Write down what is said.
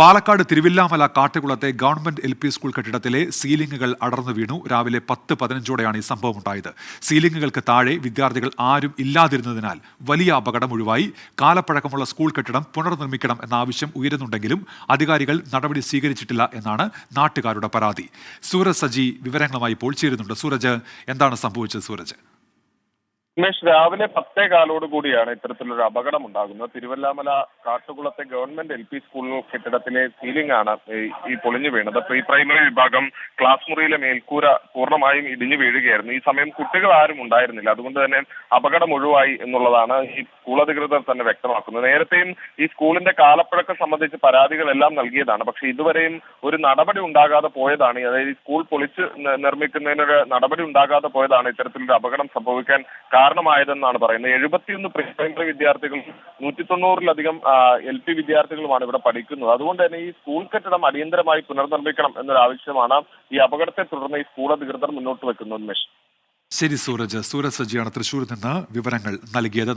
പാലക്കാട് തിരുവില്ലാമല കാട്ടുകുളത്തെ government L P school കെട്ടിടത്തിലെ സീലിംഗുകൾ അടർന്നു വീണു. രാവിലെ പത്ത് പതിനഞ്ചോടെയാണ് ഈ സംഭവം ഉണ്ടായത്. സീലിംഗുകൾക്ക് താഴെ വിദ്യാർത്ഥികൾ ആരും ഇല്ലാതിരുന്നതിനാൽ വലിയ അപകടം ഒഴിവായി. കാലപ്പഴക്കമുള്ള സ്കൂൾ കെട്ടിടം പുനർനിർമ്മിക്കണം എന്ന ആവശ്യം ഉയരുന്നുണ്ടെങ്കിലും അധികാരികൾ നടപടി സ്വീകരിച്ചിട്ടില്ല എന്നാണ് നാട്ടുകാരുടെ പരാതി. സൂരജ് സജി വിവരങ്ങളുമായി ഇപ്പോൾ ചേരുന്നുണ്ട്. സൂരജ് എന്താണ് സംഭവിച്ചത് സൂരജ്? ഉമേഷ് രാവിലെ പത്തേ കാലോട് കൂടിയാണ് ഇത്തരത്തിലൊരു അപകടം ഉണ്ടാകുന്നത്. തിരുവല്ലാമല കാട്ടുകുളത്തെ ഗവൺമെന്റ് എൽ പി സ്കൂൾ കെട്ടിടത്തിലെ സീലിംഗ് ആണ് ഈ- പൊളിഞ്ഞു വീണത്. പ്രീ പ്രൈമറി വിഭാഗം ക്ലാസ് മുറിയിലെ മേൽക്കൂര പൂർണമായും ഇടിഞ്ഞു വീഴുകയായിരുന്നു. ഈ സമയം കുട്ടികൾ ആരും ഉണ്ടായിരുന്നില്ല. അതുകൊണ്ട് തന്നെ അപകടം ഒഴിവായി എന്നുള്ളതാണ് ഈ സ്കൂൾ അധികൃതർ തന്നെ വ്യക്തമാക്കുന്നത്. നേരത്തെയും ഈ സ്കൂളിന്റെ കാലപ്പഴക്കം സംബന്ധിച്ച് പരാതികളെല്ലാം നൽകിയതാണ്. പക്ഷെ ഇതുവരെയും ഒരു നടപടി ഉണ്ടാകാതെ പോയതാണ്. അതായത് ഈ സ്കൂൾ പൊളിച്ച് നിർമ്മിക്കുന്നതിനൊരു നടപടി ഉണ്ടാകാതെ പോയതാണ് ഇത്തരത്തിലൊരു അപകടം സംഭവിക്കാൻ കാരണമായതെന്നാണ് പറയുന്നത്. എഴുപത്തിയൊന്ന് പ്രീ പ്രൈമറി വിദ്യാർത്ഥികളും നൂറ്റി തൊണ്ണൂറിലധികം എൽ പി വിദ്യാർത്ഥികളുമാണ് ഇവിടെ പഠിക്കുന്നത്. അതുകൊണ്ട് തന്നെ ഈ സ്കൂൾ കെട്ടിടം അടിയന്തരമായി പുനർനിർമ്മിക്കണം എന്നൊരു ആവശ്യമാണ് ഈ അപകടത്തെ തുടർന്ന് ഈ സ്കൂൾ അധികൃതർ മുന്നോട്ട് വെക്കുന്നത്. ശരി സൂരജ്. സൂരജ് സജിയാണ് തൃശൂരിൽ നിന്ന് വിവരങ്ങൾ നൽകിയത്.